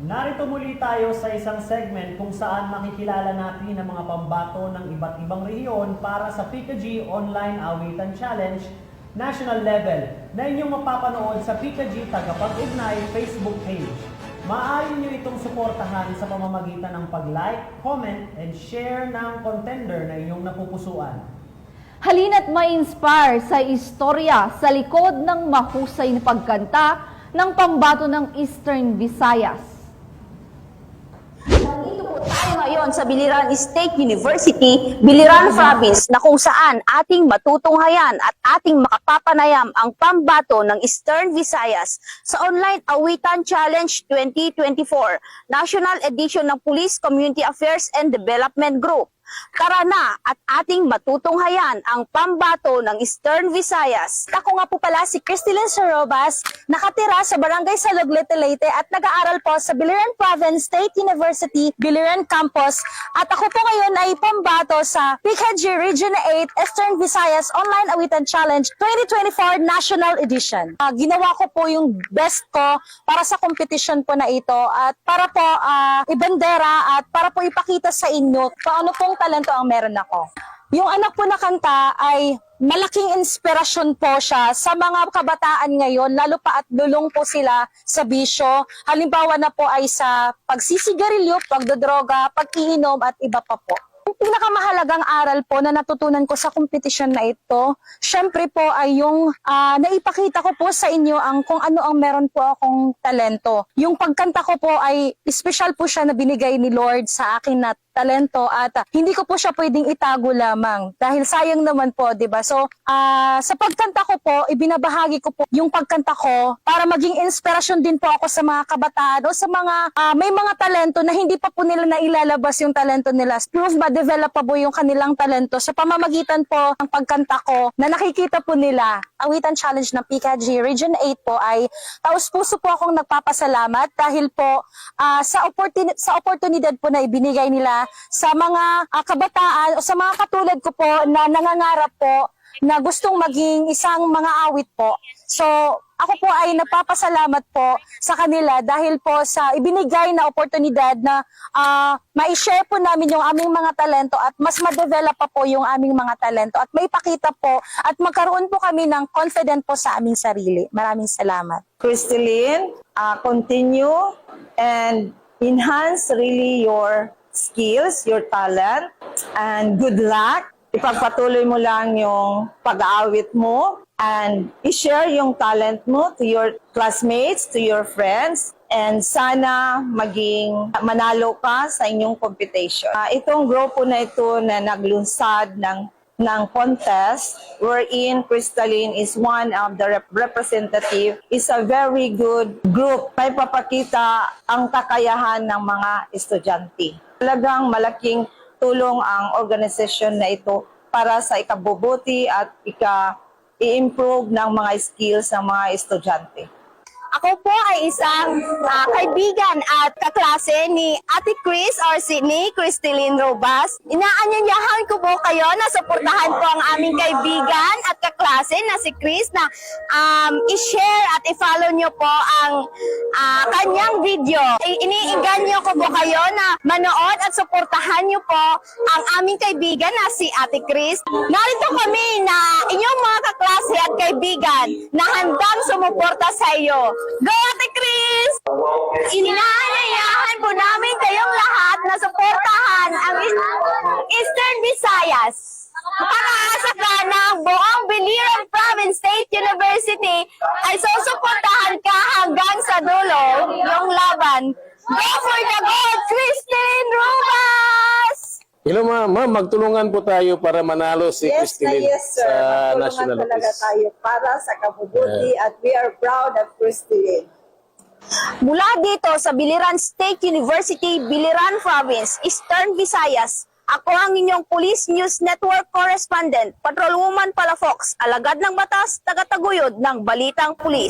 Narito muli tayo sa isang segment kung saan makikilala natin ang mga pambato ng iba't ibang rehiyon para sa PKG Online Awitan Challenge national level na inyong mapapanood sa PKG Tagapag-Ignay Facebook page. Maaari nyo itong suportahan sa pamamagitan ng pag-like, comment, and share ng contender na inyong napupusuan. Halina't ma-inspire sa istorya sa likod ng mahusay na pagkanta ng pambato ng Eastern Visayas. Nandito po tayo ngayon sa Biliran State University, Biliran Province na kung saan ating matutunghayan at ating makapapanayam ang pambato ng Eastern Visayas sa Online Awitan Challenge 2024, National Edition ng Police Community Affairs and Development Group. Tara na at ating matutunghayan ang pambato ng Eastern Visayas. Ako nga po pala si Cristilyn Sorobas, nakatira sa Barangay Salog, Leyte at nag-aaral po sa Biliran Province State University, Biliran Campus. At ako po ngayon ay pambato sa PKG Region 8 Eastern Visayas Online Awitan Challenge 2024 National Edition. Ah, ginawa ko po yung best ko para sa competition po na ito at para po ah, ibandera at para po ipakita sa inyo paano pong talento ang meron ako. Yung anak po na kanta ay malaking inspirasyon po siya sa mga kabataan ngayon, lalo pa at lulong po sila sa bisyo. Halimbawa na po ay sa pagsisigarilyo, pagdodroga, pag-iinom at iba pa po. Ang pinakamahalagang aral po na natutunan ko sa kompetisyon na ito, syempre po ay yung ah, naipakita ko po sa inyo ang kung ano ang meron po akong talento. Yung pagkanta ko po ay special po siya na binigay ni Lord sa akin na talento at ah, hindi ko po siya pwedeng itago lamang dahil sayang naman po, 'di ba? So, ah, sa pagkanta ko po, ibinabahagi ko po yung pagkanta ko para maging inspirasyon din po ako sa mga kabataan o sa mga ah, may mga talento na hindi pa po nila nailalabas yung talento nila. Proof ba develop pa po yung kanilang talento sa pamamagitan po ng pagkanta ko na nakikita po nila. Awitan Challenge ng PKG Region 8 po ay taos puso po akong nagpapasalamat dahil po ah, sa opportunity sa oportunidad po na ibinigay nila sa mga ah, kabataan o sa mga katulad ko po na nangangarap po na gustong maging isang mga awit po. So, ako po ay nagpapasalamat po sa kanila dahil po sa ibinigay na oportunidad na ah, ma-share po namin yung aming mga talento at mas ma-develop pa po yung aming mga talento at may pakita po at magkaroon po kami ng confident po sa aming sarili. Maraming salamat. Crystalline, uh, continue and enhance really your skills, your talent, and good luck. Ipagpatuloy mo lang yung pag-aawit mo and i-share yung talent mo to your classmates, to your friends, and sana maging manalo ka sa inyong competition. Ah, itong grupo na ito na naglunsad ng ng contest wherein Crystalline is one of the rep- representative is a very good group. May papakita ang kakayahan ng mga estudyante. Talagang malaking tulong ang organisasyon na ito para sa ikabubuti at ika i-improve ng mga skills ng mga estudyante. Ako po ay isang ah, kaibigan at kaklase ni Ate Chris or si ni Cristelyn Robas. Inaanyayahan ko po kayo na suportahan po ang aming kaibigan at kaklase na si Chris na um, i-share at i-follow nyo po ang ah, kanyang video. Iniinganyo ko po kayo na manood at suportahan nyo po ang aming kaibigan na si Ate Chris. Narito kami na inyong mga kaklase at kaibigan na handang sumuporta sa iyo. Go Ate Chris! Inaanyayahan po namin kayong lahat na suportahan ang East- Eastern Visayas. Pag-aasa ka ng buong Biliran Province State University ay susuportahan ka hanggang sa dulo yung laban. Go for the gold, Christine Rubas! Hello ma'am, ma'am, magtulungan po tayo para manalo si Yes, na Christine yes, sir. sa Magtulungan national talaga quiz. tayo para sa kabubuti at we are proud of Crystalline. Mula dito sa Biliran State University, Biliran Province, Eastern Visayas, ako ang inyong Police News Network Correspondent, Patrolwoman Palafox, alagad ng batas, tagataguyod ng Balitang Pulis.